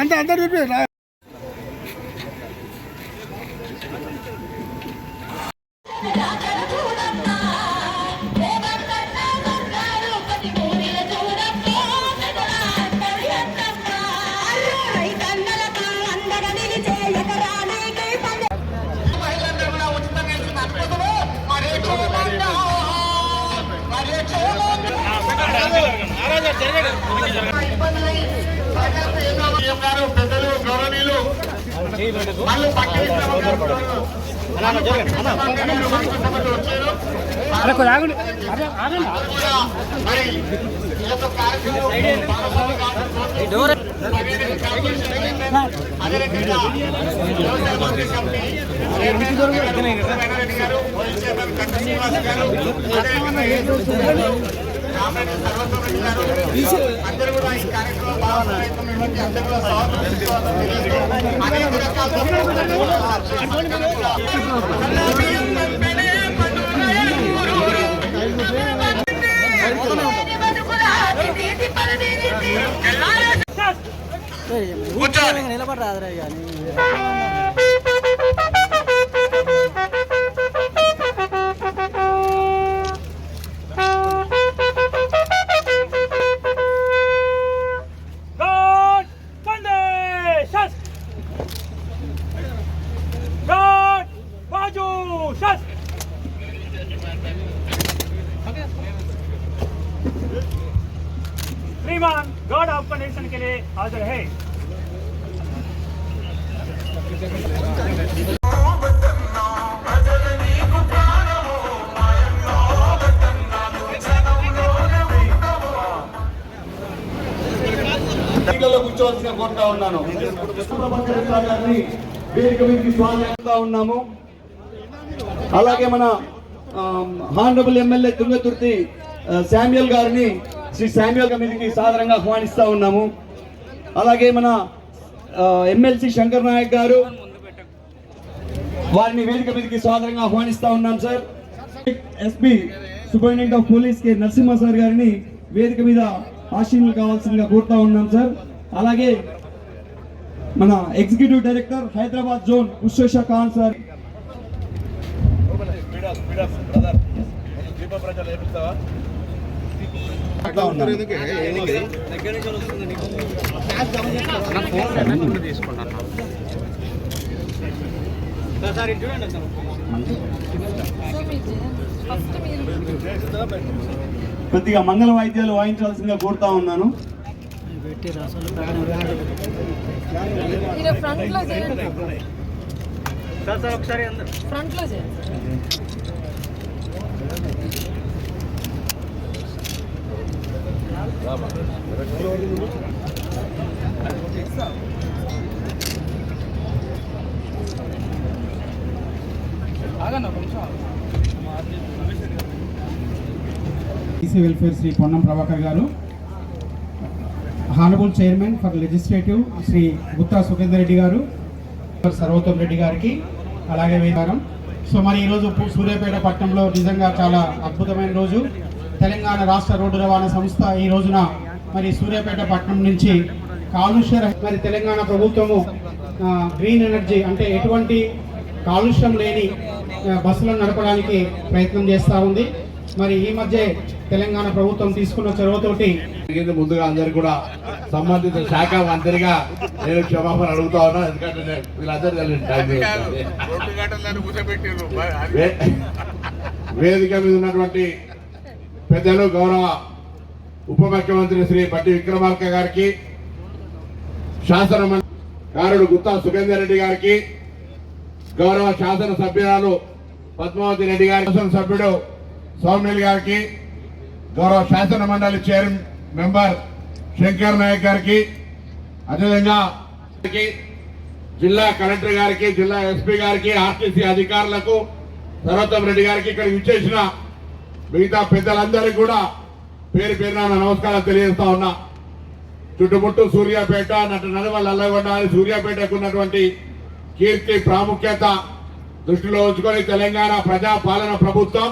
అంతే అందరు అదే రకంగా వ్యవసాయ మంత్రి కమిటీ వెంకటరెడ్డి గారు వైస్ చైర్మన్ కట్ట శ్రీనివాస్ గారు అదే రకంగా అందరూ కూడా ఈ కార్యక్రమం భాగస్వామ్యం అందరూ కూడా తెలియజేస్తూ అనేక రకాల కూర్చోవాలి. నిలబడరాదురా కానీ సీట్లలో కూర్చోవలసిన కోరుతా ఉన్నాను. వేదిక మీదకి స్వాగతంగా ఉన్నాము. అలాగే మన హానరబుల్ ఎమ్మెల్యే తుంగతుర్తి శామ్యుల్ గారిని శ్రీ శామ్యుల్ మీదకి సాధారణంగా ఆహ్వానిస్తా ఉన్నాము. అలాగే మన ఎమ్మెల్సీ శంకర్ నాయక్ గారు వారిని వేదిక మీదకి సాదరంగా ఆహ్వానిస్తా ఉన్నాం sir. SP superintendent of police K Narasimha sir గారిని వేదిక మీద ఆశీనులు కావాల్సిందిగా కోరుతా ఉన్నాం సార్ అలాగే మన executive director Hyderabad zone Usesha Khan sir అట్లా ఉన్నాను. కొద్దిగా మంగళ వాయిద్యాలు వాయించాల్సిందిగా కోరుతా ఉన్నాను. మీరు ఫ్రంట్లో చేయండి ఫ్రంట్లో చేయండి ఈసీ వెల్ఫేర్ శ్రీ పొన్నం ప్రభాకర్ గారు honourable chairman for legislative Shri Gutha Sukhender Reddy గారు ఫర్ సర్వోత్తమ్ రెడ్డి గారికి అలాగే వేదారం సో మరి ఈరోజు సూర్యాపేట పట్టణంలో నిజంగా చాలా అద్భుతమైన రోజు. తెలంగాణ రాష్ట్ర రోడ్డు రవాణా సంస్థ ఈ రోజున మరి సూర్యాపేట పట్టణం నుంచి కాలుష్య మరి తెలంగాణ ప్రభుత్వము గ్రీన్ ఎనర్జీ అంటే ఎటువంటి కాలుష్యం లేని బస్సులను నడపడానికి ప్రయత్నం చేస్తూ ఉంది. మరి ఈ మధ్య తెలంగాణ ప్రభుత్వం తీసుకున్న చొరవతోటి ముందుగా అందరు కూడా సంబంధిత శాఖ మంత్రిగా నేను క్షమాపణ అడుగుతా ఉన్నా ఎందుకంటే వీళ్ళందరూ వేదిక మీద ఉన్నటువంటి పెద్దలు గౌరవ ఉప ముఖ్యమంత్రి శ్రీ పట్టి విక్రమార్క గారికి శాసన కారుడు గుత్తా సుఖేందర్ రెడ్డి గారికి గౌరవ శాసన సభ్యురాలు పద్మావతి రెడ్డి గారి శాసన సభ్యుడు సౌమ్యుల్ గారికి గౌరవ శాసన మండలి చైర్ మెంబర్ శంకర్ నాయక్ గారికి అదేవిధంగా జిల్లా కలెక్టర్ గారికి జిల్లా ఎస్పీ గారికి ఆర్టీసీ అధికారులకు సర్వోత్తమ్ రెడ్డి గారికి ఇక్కడ విచ్చేసిన మిగతా పెద్దలందరికీ కూడా పేరు పేరున నమస్కారాలు నమస్కారం తెలియజేస్తా ఉన్నా. చుట్టుముట్టు సూర్యాపేట నటు నడవల్ అల్లగొండ సూర్యాపేటకు ఉన్నటువంటి కీర్తి ప్రాముఖ్యత దృష్టిలో ఉంచుకొని తెలంగాణ ప్రజాపాలన ప్రభుత్వం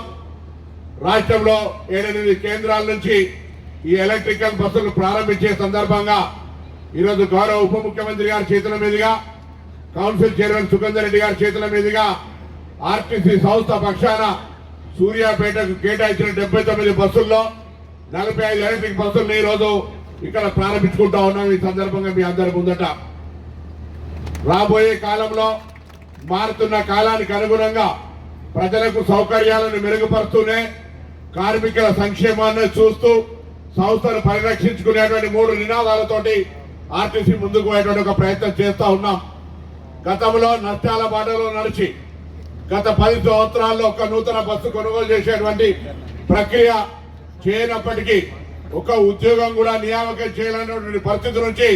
రాష్ట్రంలో ఏడెనిమిది కేంద్రాల నుంచి ఈ ఎలక్ట్రికల్ బస్సులు ప్రారంభించే సందర్భంగా ఈరోజు గౌరవ ఉప ముఖ్యమంత్రి గారి చేతుల మీదుగా కౌన్సిల్ చైర్మన్ సుఖేందర్ రెడ్డి గారి చేతుల మీదుగా ఆర్టీసీ సంస్థ పక్షాన సూర్యాపేటకు కేటాయించిన డెబ్బై తొమ్మిది బస్సుల్లో నలభై ఐదు ఎలక్ట్రిక్ బస్సులను ఈరోజు ఇక్కడ ప్రారంభించుకుంటా ఉన్నాం ఈ సందర్భంగా మీ అందరి ముందట. రాబోయే కాలంలో మారుతున్న కాలానికి అనుగుణంగా ప్రజలకు సౌకర్యాలను మెరుగుపరుస్తూనే కార్మికుల సంక్షేమాన్ని చూస్తూ సంస్థను పరిరక్షించుకునేటువంటి మూడు నినాదాలతోటి ఆర్టీసీ ముందుకు పోయేటువంటి ఒక ప్రయత్నం చేస్తూ ఉన్నాం. గతంలో నష్టాల బాటలో నడిచి గత పది సంవత్సరాల్లో ఒక నూతన బస్సు కొనుగోలు చేసేటువంటి ప్రక్రియ చేయనప్పటికీ ఒక ఉద్యోగం కూడా నియామకం చేయాలనేటువంటి పరిస్థితి నుంచి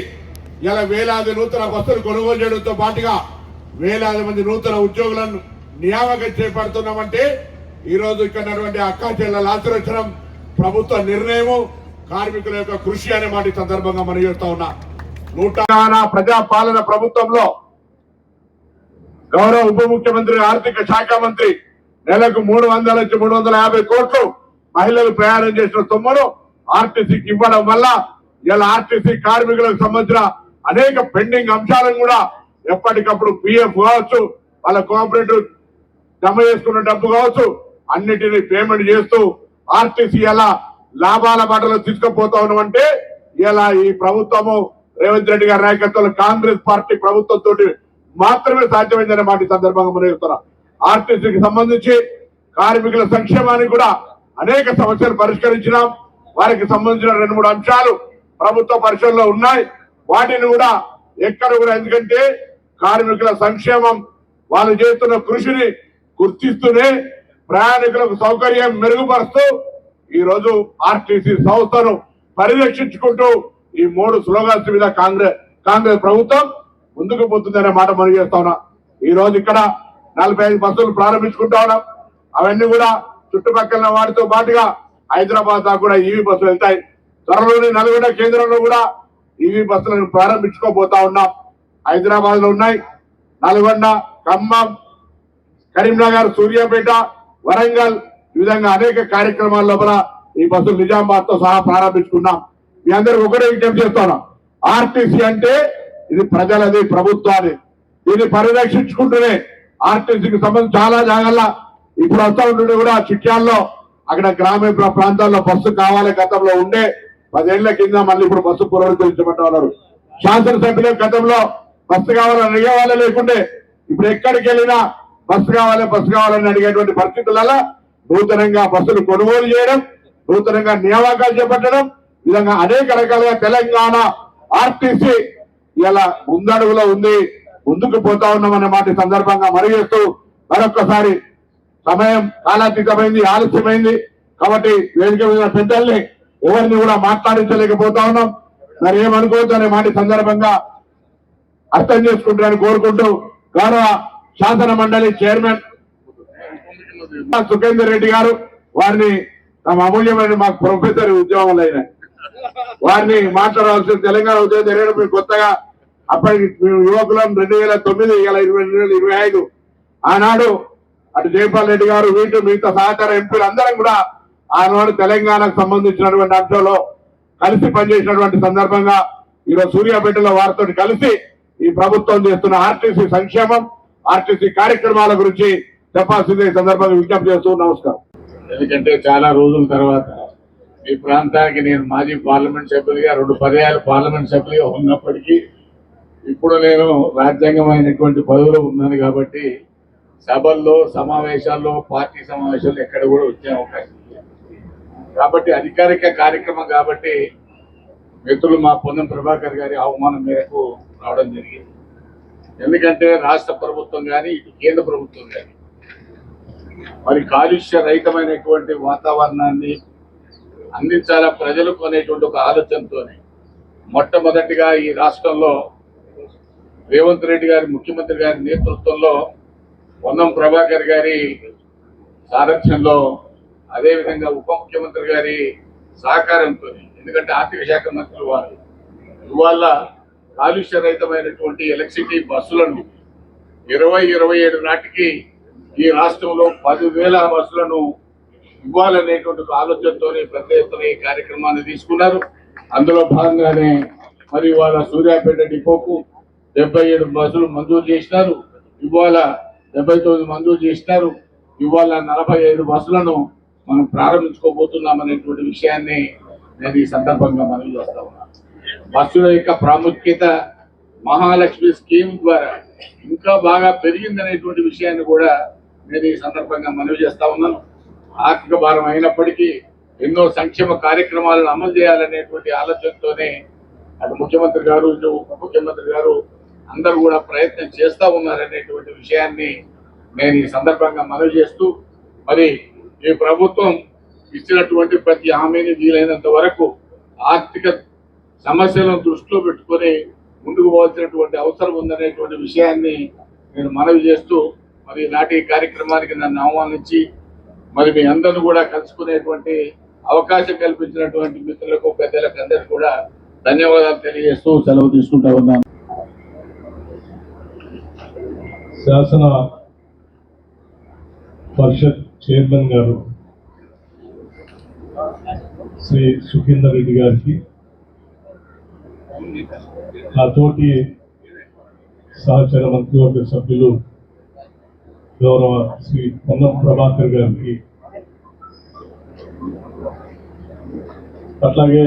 ఇలా వేలాది నూతన బస్సులు కొనుగోలు చేయడంతో పాటుగా వేలాది మంది నూతన ఉద్యోగులను నియామకం చేపడుతున్నామంటే ఈ ఇక్కడ ఉన్నటువంటి అక్కా చెల్లెల ప్రభుత్వ నిర్ణయము కార్మికుల యొక్క కృషి అనే మాట సందర్భంగా మనం చెప్తా ఉన్నా. నూట ప్రజాపాలన ప్రభుత్వంలో గౌరవ ఉప ముఖ్యమంత్రి ఆర్థిక శాఖ మంత్రి నెలకు మూడు వందల నుంచి మూడు వందల యాభై కోట్లు మహిళలు ప్రయాణం చేసిన సొమ్మును ఆర్టీసీకి ఇవ్వడం వల్ల ఇలా ఆర్టీసీ కార్మికులకు సంబంధించిన అనేక పెండింగ్ అంశాలను కూడా ఎప్పటికప్పుడు పిఎఫ్ కావచ్చు వాళ్ళ కోఆపరేటివ్ జమ చేసుకున్న డబ్బు కావచ్చు అన్నిటినీ పేమెంట్ చేస్తూ ఆర్టీసీ ఎలా లాభాల బాటలో తీసుకుపోతా ఉన్నామంటే ఇలా ఈ ప్రభుత్వము రేవంత్ రెడ్డి గారి నాయకత్వంలో కాంగ్రెస్ పార్టీ ప్రభుత్వంతో మాత్రమే సాధ్యమైందనే మాట సందర్భంగా మనం చెప్తున్నాం ఆర్టీసీకి సంబంధించి కార్మికుల సంక్షేమానికి కూడా అనేక సమస్యలు పరిష్కరించినాం. వారికి సంబంధించిన రెండు మూడు అంశాలు ప్రభుత్వ పరిశీలనలో ఉన్నాయి. వాటిని కూడా ఎక్కడ కూడా ఎందుకంటే కార్మికుల సంక్షేమం వాళ్ళు చేస్తున్న కృషిని గుర్తిస్తూనే ప్రయాణికులకు సౌకర్యం మెరుగుపరుస్తూ ఈ రోజు ఆర్టీసీ సంస్థను పరిరక్షించుకుంటూ ఈ మూడు స్లోగన్స్ మీద కాంగ్రెస్ కాంగ్రెస్ ప్రభుత్వం ముందుకు పోతుందనే మాట మనం చేస్తా ఉన్నాం. ఈ రోజు ఇక్కడ నలభై ఐదు బస్సులు ప్రారంభించుకుంటా ఉన్నాం. అవన్నీ కూడా చుట్టుపక్కల వాటితో పాటుగా హైదరాబాద్ దాకా కూడా ఈవీ బస్సులు వెళ్తాయి. త్వరలోనే నల్గొండ కేంద్రంలో కూడా ఈవీ బస్సులను ప్రారంభించుకోబోతా ఉన్నాం. హైదరాబాద్లో ఉన్నాయి. నల్గొండ ఖమ్మం కరీంనగర్ సూర్యాపేట వరంగల్ ఈ విధంగా అనేక కార్యక్రమాల లోపల ఈ బస్సులు నిజామాబాద్తో సహా ప్రారంభించుకున్నాం. మీ అందరికి ఒకటే విజ్ఞప్తి చేస్తున్నాం ఆర్టీసీ అంటే ఇది ప్రజలది ప్రభుత్వాన్ని దీన్ని పరిరక్షించుకుంటూనే ఆర్టీసీకి సంబంధించి చాలా జాగాల ఇప్పుడు వస్తా ఉంటుండే కూడా చిట్యాల్లో అక్కడ గ్రామీణ ప్రాంతాల్లో బస్సు కావాలి గతంలో ఉండే పదేళ్ళ కింద మళ్ళీ ఇప్పుడు బస్సు పునరుద్ధరించబడ్డా ఉన్నారు శాసనసభ్యులు గతంలో బస్సు కావాలని అడిగే వాళ్ళే లేకుండే ఇప్పుడు ఎక్కడికి వెళ్ళినా బస్సు కావాలి బస్సు కావాలని అడిగేటువంటి పరిస్థితులలో నూతనంగా బస్సులు కొనుగోలు చేయడం నూతనంగా నియామకాలు చేపట్టడం విధంగా అనేక రకాలుగా తెలంగాణ ఆర్టీసీ ఇలా ముందడుగులో ఉంది ముందుకు పోతా ఉన్నామనే మాట సందర్భంగా మరుగేస్తూ మరొక్కసారి సమయం కాలాతీతమైంది ఆలస్యమైంది. కాబట్టి వేదిక మీద పెద్దల్ని ఎవరిని కూడా మాట్లాడించలేకపోతా ఉన్నాం. మరి ఏమనుకోవద్దు అనే మాట సందర్భంగా అర్థం చేసుకుంటారని కోరుకుంటూ గౌరవ శాసన మండలి చైర్మన్ సుఖేందర్ రెడ్డి గారు వారిని తమ అమూల్యమైన మాకు ప్రొఫెసర్ ఉద్యోగంలో అయిన వారిని మాట్లాడవలసిన తెలంగాణ ఉద్యోగం జరిగిన కొత్తగా అప్పటికి యువకులం రెండు వేల తొమ్మిది వేల ఇరవై రెండు వేల ఇరవై ఐదు. ఆనాడు అటు జయపాల్ రెడ్డి గారు వీటి మిగతా సహకార ఎంపీలు అందరం కూడా ఆనాడు తెలంగాణకు సంబంధించినటువంటి అంశంలో కలిసి పనిచేసినటువంటి సందర్భంగా ఈరోజు సూర్యాపేటలో వారితో కలిసి ఈ ప్రభుత్వం చేస్తున్న ఆర్టీసీ సంక్షేమం ఆర్టీసీ కార్యక్రమాల గురించి చెప్పాల్సిందే సందర్భంగా విజ్ఞప్తి చేస్తూ నమస్కారం. ఎందుకంటే చాలా రోజుల తర్వాత ఈ ప్రాంతానికి నేను మాజీ పార్లమెంట్ సభ్యులుగా రెండు పర్యాలు పార్లమెంట్ సభ్యులుగా ఉన్నప్పటికీ ఇప్పుడు నేను రాజ్యాంగమైనటువంటి పదవిలో ఉన్నాను కాబట్టి సభల్లో సమావేశాల్లో పార్టీ సమావేశాల్లో ఎక్కడ కూడా వచ్చే అవకాశం కాబట్టి అధికారిక కార్యక్రమం కాబట్టి మిత్రులు మా పొన్నం ప్రభాకర్ గారి అవమానం మేరకు రావడం జరిగింది. ఎందుకంటే రాష్ట్ర ప్రభుత్వం కానీ ఇటు కేంద్ర ప్రభుత్వం కానీ మరి కాలుష్య రహితమైనటువంటి వాతావరణాన్ని అందించాలా ప్రజలకు అనేటువంటి ఒక ఆలోచనతోనే. మొట్టమొదటిగా ఈ రాష్ట్రంలో రేవంత్ రెడ్డి గారి ముఖ్యమంత్రి గారి నేతృత్వంలో పొన్నం ప్రభాకర్ గారి సారథ్యంలో అదేవిధంగా ఉప ముఖ్యమంత్రి గారి సహకారంతో ఎందుకంటే ఆర్థిక శాఖ మంత్రులు వారు. ఇవాళ కాలుష్య రహితమైనటువంటి ఎలక్ట్రిసిటీ బస్సులను ఇరవై ఇరవై ఏడు నాటికి ఈ రాష్ట్రంలో పదివేల బస్సులను ఇవ్వాలనేటువంటి ఆలోచనతో ఆలోచనతోనే పెద్ద ఎత్తున ఈ కార్యక్రమాన్ని తీసుకున్నారు. అందులో భాగంగానే మరి ఇవాళ సూర్యాపేట డిపోకు డెబ్బై ఏడు బస్సులు మంజూరు చేసినారు. ఇవాళ డెబ్బై తొమ్మిది మంజూరు చేసినారు. ఇవాళ నలభై ఐదు బస్సులను మనం ప్రారంభించుకోబోతున్నాం అనేటువంటి విషయాన్ని నేను ఈ సందర్భంగా మనవి చేస్తా ఉన్నాను. బస్సుల యొక్క ప్రాముఖ్యత మహాలక్ష్మి స్కీమ్ ద్వారా ఇంకా బాగా పెరిగిందనేటువంటి విషయాన్ని కూడా నేను ఈ సందర్భంగా మనవి చేస్తా ఉన్నాను. ఆర్థిక భారం అయినప్పటికీ ఎన్నో సంక్షేమ కార్యక్రమాలను అమలు చేయాలనేటువంటి ఆలోచనతోనే అటు ముఖ్యమంత్రి గారు ఇటు ఉప ముఖ్యమంత్రి గారు అందరూ కూడా ప్రయత్నం చేస్తూ ఉన్నారనేటువంటి విషయాన్ని నేను ఈ సందర్భంగా మనవి చేస్తూ మరి ఈ ప్రభుత్వం ఇచ్చినటువంటి ప్రతి హామీని వీలైనంత వరకు ఆర్థిక సమస్యలను దృష్టిలో పెట్టుకొని ముందుకు పోవాల్సినటువంటి అవసరం ఉందనేటువంటి విషయాన్ని నేను మనవి చేస్తూ మరి నాటి కార్యక్రమానికి నన్ను ఆహ్వానించి మరి మీ అందరూ కూడా కలుసుకునేటువంటి అవకాశం కల్పించినటువంటి మిత్రులకు పెద్దలకు అందరికీ కూడా ధన్యవాదాలు తెలియజేస్తూ సెలవు తీసుకుంటా ఉన్నాను. శాసన పరిషత్ చైర్మన్ గారు శ్రీ సుఖేందర్ రెడ్డి గారికి నా తోటి సహచర మంత్రివర్గ సభ్యులు గౌరవ శ్రీ పొన్నం ప్రభాకర్ గారికి అట్లాగే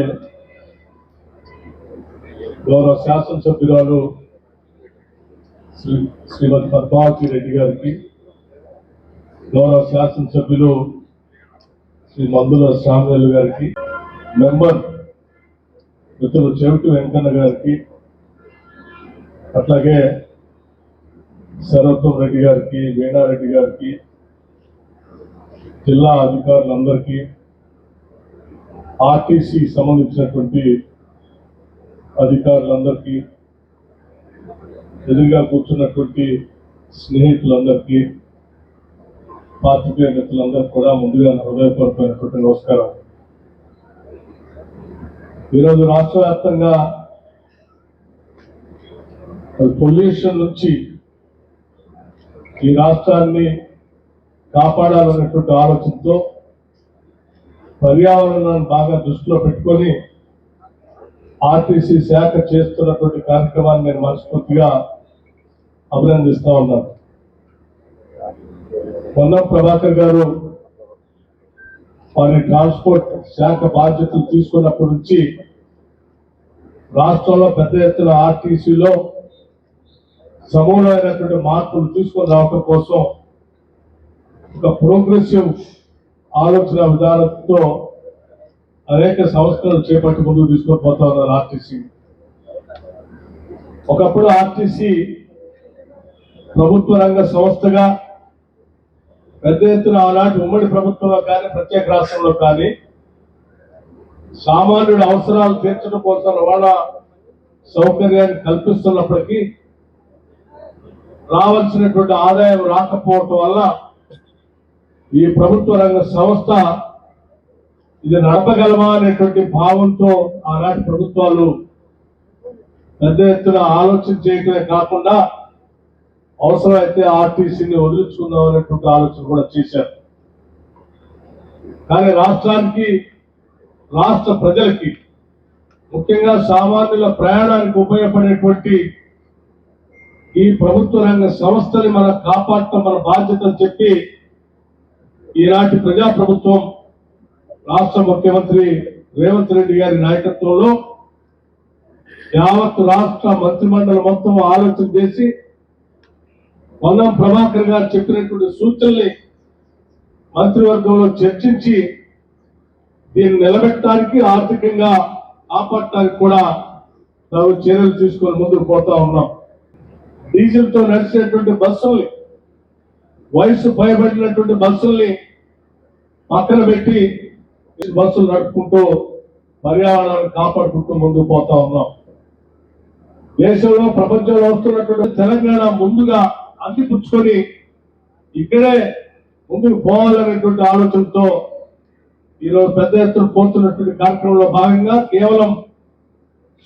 గౌరవ శాసనసభ్యురాలు శ్రీ శ్రీమతి పద్మావతి రెడ్డి గారికి గౌరవ శాసనసభ్యులు శ్రీ మందుల సామ్యులు గారికి మెంబర్ మిత్రులు చెవిటి వెంకన్న గారికి అట్లాగే సర్వత్వం రెడ్డి గారికి వీణారెడ్డి గారికి జిల్లా అధికారులందరికీ ఆర్టీసీ సంబంధించినటువంటి అధికారులందరికీ ఎదురుగా కూర్చున్నటువంటి స్నేహితులందరికీ పాత్రికేయ మిత్రులందరికీ కూడా ముందుగా హృదయపూర్వకమైనటువంటి నమస్కారం. ఈరోజు రాష్ట్ర వ్యాప్తంగా పొల్యూషన్ నుంచి ఈ రాష్ట్రాన్ని కాపాడాలన్నటువంటి ఆలోచనతో పర్యావరణాన్ని బాగా దృష్టిలో పెట్టుకొని ఆర్టీసీ శాఖ చేస్తున్నటువంటి కార్యక్రమాన్ని నేను మనస్ఫూర్తిగా అభినందిస్తా ఉన్నాను. పొన్నం ప్రభాకర్ గారు వారి ట్రాన్స్పోర్ట్ శాఖ బాధ్యతలు తీసుకున్నప్పటి నుంచి రాష్ట్రంలో పెద్ద ఎత్తున ఆర్టీసీలో సమూలమైనటువంటి మార్పులు తీసుకొని రావటం కోసం ఒక ప్రోగ్రెసివ్ ఆలోచన విధానంతో అనేక సంస్థలు చేపట్టి ముందుకు తీసుకొని పోతా ఉన్నారు ఆర్టీసీ. ఒకప్పుడు ఆర్టీసీ ప్రభుత్వ రంగ సంస్థగా పెద్ద ఎత్తున ఆనాటి ఉమ్మడి ప్రభుత్వంలో కానీ ప్రత్యేక రాష్ట్రంలో కానీ సామాన్యుడి అవసరాలు తీర్చడం కోసం రవాణా సౌకర్యాన్ని కల్పిస్తున్నప్పటికీ రావాల్సినటువంటి ఆదాయం రాకపోవటం వల్ల ఈ ప్రభుత్వ రంగ సంస్థ ఇది నడపగలమా అనేటువంటి భావంతో ఆనాటి ప్రభుత్వాలు పెద్ద ఎత్తున ఆలోచన చేయటమే కాకుండా అవసరమైతే ఆర్టీసీని వదిలించుకుందాం అనేటువంటి ఆలోచన కూడా చేశారు. కానీ రాష్ట్రానికి రాష్ట్ర ప్రజలకి ముఖ్యంగా సామాన్యుల ప్రయాణానికి ఉపయోగపడేటువంటి ఈ ప్రభుత్వ రంగ సంస్థని మనం కాపాడటం మన బాధ్యత చెప్పి ఈనాటి ప్రజా ప్రభుత్వం రాష్ట్ర ముఖ్యమంత్రి రేవంత్ రెడ్డి గారి నాయకత్వంలో యావత్ రాష్ట్ర మంత్రిమండలి మొత్తం ఆలోచన చేసి పొన్నం ప్రభాకర్ గారు చెప్పినటువంటి సూచనల్ని మంత్రివర్గంలో చర్చించి దీన్ని నిలబెట్టడానికి ఆర్థికంగా ఆపట్టడానికి కూడా తాము చర్యలు తీసుకొని ముందుకు పోతా ఉన్నాం. డీజిల్తో నడిచేటువంటి బస్సుల్ని వయసు భయపడినటువంటి బస్సుల్ని పక్కన పెట్టి ఈ బస్సులు నడుపుకుంటూ పర్యావరణాన్ని కాపాడుకుంటూ ముందుకు పోతా ఉన్నాం. దేశంలో ప్రపంచంలో వస్తున్నటువంటి తెలంగాణ ముందుగా అందిపుచ్చుకొని ఇక్కడే ముందుకు పోవాలనేటువంటి ఆలోచనతో ఈరోజు పెద్ద ఎత్తున పోతున్నటువంటి కార్యక్రమంలో భాగంగా కేవలం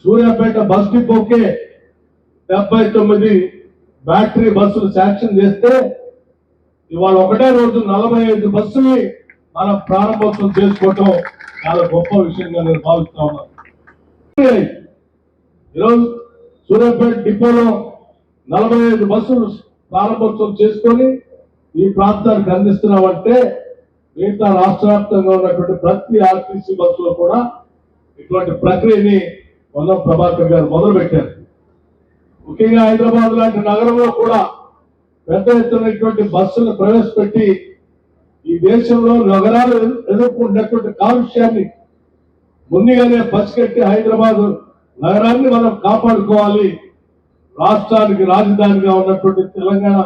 సూర్యాపేట బస్ డిపోకే డెబ్బై తొమ్మిది బ్యాటరీ బస్సులు శాంక్షన్ చేస్తే ఇవాళ ఒకటే రోజు నలభై ఐదు బస్సుని మనం ప్రారంభోత్సవం చేసుకోవటం చాలా గొప్ప విషయంగా నేను భావిస్తా ఉన్నాను. ఈరోజు సూర్యాపేట డిపోలో నలభై ఐదు బస్సులు ప్రారంభోత్సవం చేసుకొని ఈ ప్రాంతానికి అందిస్తున్నామంటే మిగతా రాష్ట్ర వ్యాప్తంగా ఉన్నటువంటి ప్రతి ఆర్టీసీ బస్సులో కూడా ఇటువంటి ప్రక్రియని మొన్న ప్రభాకర్ గారు మొదలు పెట్టారు ముఖ్యంగా హైదరాబాద్ లాంటి నగరంలో కూడా పెద్ద ఎత్తున ఇటువంటి బస్సులు ప్రవేశపెట్టి ఈ దేశంలో నగరాలు ఎదుర్కొన్నటువంటి ఎదుర్కొంటున్నటువంటి కాలుష్యాన్ని ముందుగానే పసిగట్టి హైదరాబాద్ నగరాన్ని మనం కాపాడుకోవాలి. రాష్ట్రానికి రాజధానిగా ఉన్నటువంటి తెలంగాణ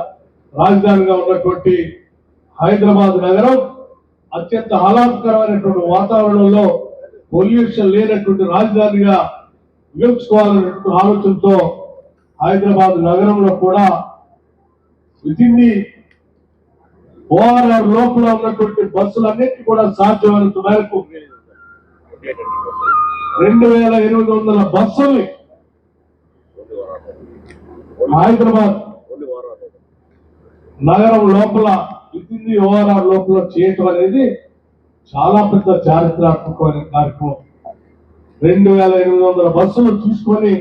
రాజధానిగా ఉన్నటువంటి హైదరాబాద్ నగరం అత్యంత ఆహ్లాదకరమైనటువంటి వాతావరణంలో పొల్యూషన్ లేనటువంటి రాజధానిగా నిలుచుకోవాలనేటువంటి ఆలోచనతో హైదరాబాద్ నగరంలో కూడా వితిన్ ఓఆర్ఆర్ లోపల ఉన్నటువంటి బస్సులన్నిటి కూడా సాధ్యమైనంత మేరకు రెండు వేల ఎనిమిది వందల బస్సుల్ని హైదరాబాద్ నగరం లోపల వితిన్ ది ఓఆర్ఆర్ లోపల చేయటం అనేది చాలా పెద్ద చారిత్రాత్మకమైన కార్యక్రమం. రెండు వేల ఎనిమిది వందల బస్సులు తీసుకొని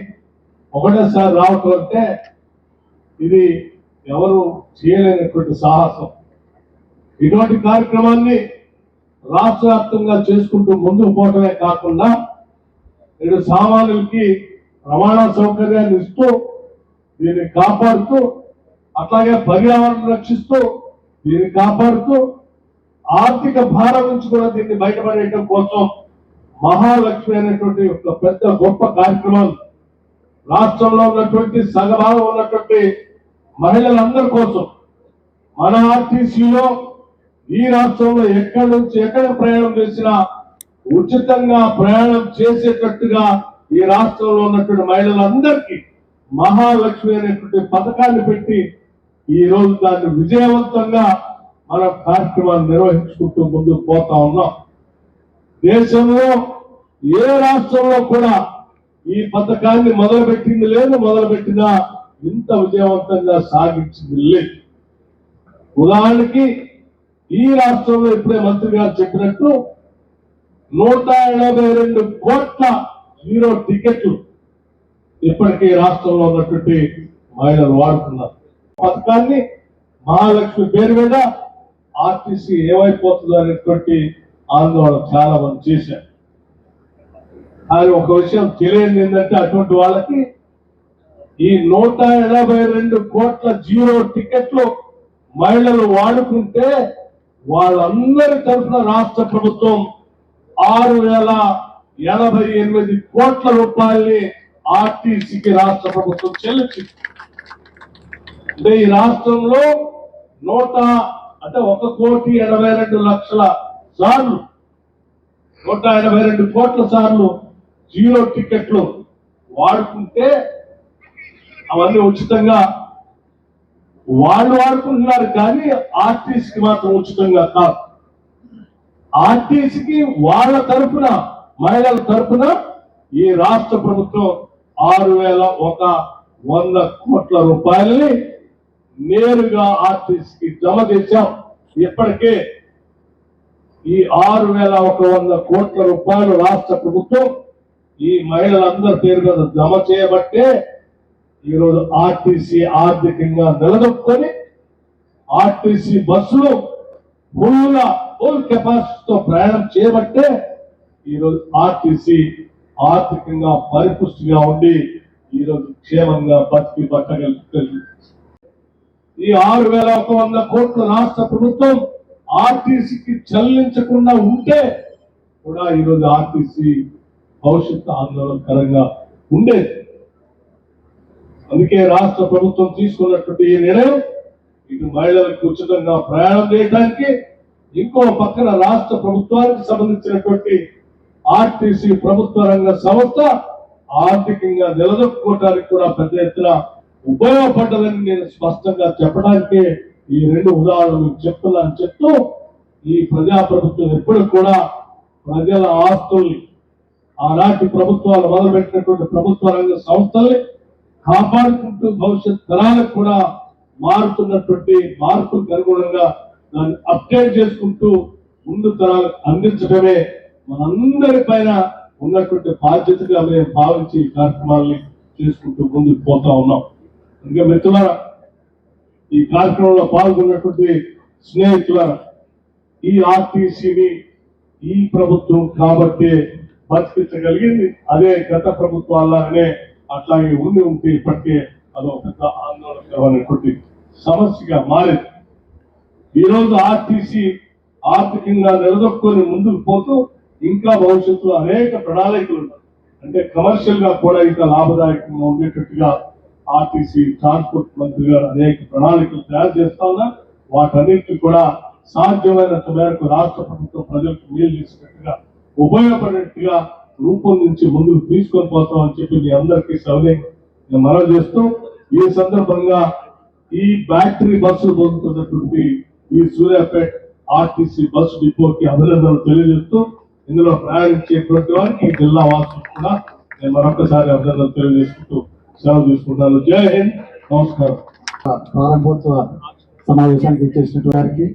ఒకటేసారి రావటం అంటే ఇది ఎవరు చేయలేనటువంటి సాహసం. ఇటువంటి కార్యక్రమాన్ని రాష్ట్ర వ్యాప్తంగా చేసుకుంటూ ముందుకు పోవటమే కాకుండా నేడు సామాన్యులకి రవాణా సౌకర్యాన్ని ఇస్తూ దీన్ని కాపాడుతూ అట్లాగే పర్యావరణం రక్షిస్తూ దీన్ని కాపాడుతూ ఆర్థిక భారం నుంచి కూడా దీన్ని బయటపడేయడం కోసం మహాలక్ష్మి అనేటువంటి ఒక పెద్ద గొప్ప కార్యక్రమాలు రాష్ట్రంలో ఉన్నటువంటి సగభాగం ఉన్నటువంటి మహిళలందరి కోసం మన ఆర్టీసీలో ఈ రాష్ట్రంలో ఎక్కడి నుంచి ఎక్కడ ప్రయాణం చేసినా ఉచితంగా ప్రయాణం చేసేటట్టుగా ఈ రాష్ట్రంలో ఉన్నటువంటి మహిళలందరికీ మహాలక్ష్మి అనేటువంటి పథకాన్ని పెట్టి ఈ రోజు దాన్ని విజయవంతంగా మన కార్యక్రమాన్ని నిర్వహించుకుంటూ ముందుకు పోతా ఉన్నాం. దేశంలో ఏ రాష్ట్రంలో కూడా ఈ పథకాన్ని మొదలుపెట్టింది లేదు మొదలుపెట్టినా ఇంత విజయవంతంగా సాగించింది లేదు. ఉదాహరణకి ఈ రాష్ట్రంలో ఇప్పుడే మంత్రి గారు చెప్పినట్టు నూట ఎనభై రెండు కోట్ల జీరో టికెట్లు ఇప్పటికీ రాష్ట్రంలో ఉన్నటువంటి మహిళలు వాడుతున్నారు. పథకాన్ని మహాలక్ష్మి పేరు మీద ఆర్టీసీ ఏమైపోతుందో అనేటువంటి ఆందోళన చాలా మంది చేశారు. కానీ ఒక విషయం తెలియదు ఏంటంటే అటువంటి వాళ్ళకి ఈ నూట ఎనభై రెండు కోట్ల జీరో టికెట్లు మహిళలు వాడుకుంటే వాళ్ళందరి తరఫున రాష్ట్ర ప్రభుత్వం ఆరు వేల ఎనభై ఎనిమిది కోట్ల రూపాయల్ని ఆర్టీసీకి రాష్ట్ర ప్రభుత్వం చెల్లించింది. అంటే ఈ రాష్ట్రంలో నూట అంటే ఒక కోటి ఎనభై రెండు లక్షల సార్లు నూట ఎనభై రెండు కోట్ల సార్లు జీరో టికెట్లు వాడుకుంటే అవన్నీ ఉచితంగా వాళ్ళు వాడుకుంటున్నారు కానీ ఆర్టీసీకి మాత్రం ఉచితంగా కాదు. ఆర్టీసీకి వాళ్ళ తరఫున మహిళల తరపున ఈ రాష్ట్ర ప్రభుత్వం ఆరు వేల ఒక వంద కోట్ల రూపాయలని నేరుగా ఆర్టీసీకి జమ చేశాం. ఇప్పటికే ఈ ఆరు వేల ఒక వంద కోట్ల రూపాయలు రాష్ట్ర ప్రభుత్వం ఈ మహిళలందరి పేరు మీద జమ చేయబట్టే ఈరోజు ఆర్టీసీ ఆర్థికంగా నిలదొక్కుని ఆర్టీసీ బస్సులు ఫుల్గా ఫుల్ కెపాసిటీతో ప్రయాణం చేయబట్టే ఈరోజు ఆర్టీసీ ఆర్థికంగా పరిపుష్టిగా ఉండి ఈరోజు క్షేమంగా బతికి బట్టగలుగుతుంది ఈ ఆరు వేల ఒక వంద కోట్ల రాష్ట్ర ప్రభుత్వం ఆర్టీసీకి చెల్లించకుండా ఉంటే కూడా ఈరోజు ఆర్టీసీ భవిష్యత్తు ఆందోళనకరంగా ఉండేది. అందుకే రాష్ట్ర ప్రభుత్వం తీసుకున్నటువంటి ఈ నిర్ణయం ఇటు మహిళలకు ఉచితంగా ప్రయాణం చేయడానికి ఇంకో పక్కన రాష్ట్ర ప్రభుత్వానికి సంబంధించినటువంటి ఆర్టీసీ ప్రభుత్వ రంగ సంస్థ ఆర్థికంగా నిలదొక్కుకోవడానికి కూడా పెద్ద ఎత్తున ఉపయోగపడ్డదని నేను స్పష్టంగా చెప్పడానికి ఈ రెండు ఉదాహరణలు చెప్తున్నాను. చెప్తూ ఈ ప్రజాప్రభుత్వం ఎప్పుడు కూడా ప్రజల ఆస్తుల్ని ఆనాటి ప్రభుత్వాలు మొదలుపెట్టినటువంటి ప్రభుత్వ రంగ సంస్థల్ని కాపాడుకుంటూ భవిష్యత్ తరాలకు కూడా మారుతున్నటువంటి మార్పులకు అనుగుణంగా దాన్ని అప్డేట్ చేసుకుంటూ ముందు తరాలకు అందించడమే మనందరి పైన ఉన్నటువంటి బాధ్యతగా మేము భావించి ఈ కార్యక్రమాల్ని చేసుకుంటూ ముందుకు పోతా ఉన్నాం. అందుకే మిత్రులారా ఈ కార్యక్రమంలో పాల్గొన్నటువంటి స్నేహితులారా ఈ ఆర్టీసీని ఈ ప్రభుత్వం కాబట్టి బతికించగలిగింది. అదే గత ప్రభుత్వాలనే అట్లాగే ఉండి ఉంటే ఇప్పటికే అదొక పెద్ద ఆందోళనకరమైనటువంటి సమస్యగా మారింది. ఈ రోజు ఆర్టీసీ ఆర్థికంగా నిలదొక్కుని ముందుకు పోతూ ఇంకా భవిష్యత్తులో అనేక ప్రణాళికలు ఉన్నాయి. అంటే కమర్షియల్గా కూడా ఇంకా లాభదాయకంగా ఉండేటట్టుగా ఆర్టీసీ ట్రాన్స్పోర్ట్ మంత్రి గారు అనేక ప్రణాళికలు తయారు చేస్తా ఉన్నారు. వాటన్నిటి కూడా సాధ్యమైనంత మేరకు రాష్ట్ర ప్రభుత్వం ప్రజలకు మేలు చేసినట్టుగా ఉపయోగపడేట్టుగా రూపొందించి ముందుకు తీసుకొని పోతామని చెప్పి మీ అందరికీ సౌలే నేను మనవి చేస్తూ ఈ సందర్భంగా ఈ బ్యాటరీ బస్సులు పొందుతున్నటువంటి ఈ సూర్యాపేట్ ఆర్టీసీ బస్సు డిపోకి అభినందనలు తెలియజేస్తూ ఇందులో ప్రయాణించేటువంటి వారికి జిల్లా వాసులు కూడా నేను మరొకసారి అభినందనలు తెలియజేసుకుంటూ సెలవు తీసుకుంటాను జై హింద్. నమస్కారం. ప్రారంభోత్సవ సమావేశానికి ఇచ్చేసినటువంటి వారికి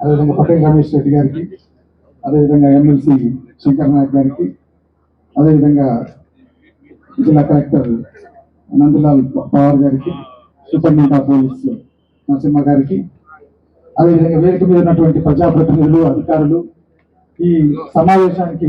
అదేవిధంగా పటేల్ రమేష్ రెడ్డి గారికి అదేవిధంగా ఎమ్మెల్సీ శంకర్ నాయక్ గారికి అదేవిధంగా జిల్లా కలెక్టర్ నందలాల్ పవార్ గారికి సూపరింటెండెంట్ ఆఫ్ పోలీస్ నరసింహ గారికి అదేవిధంగా వేదిక మీద ఉన్నటువంటి ప్రజాప్రతినిధులు అధికారులు ఈ సమావేశానికి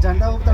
战斗。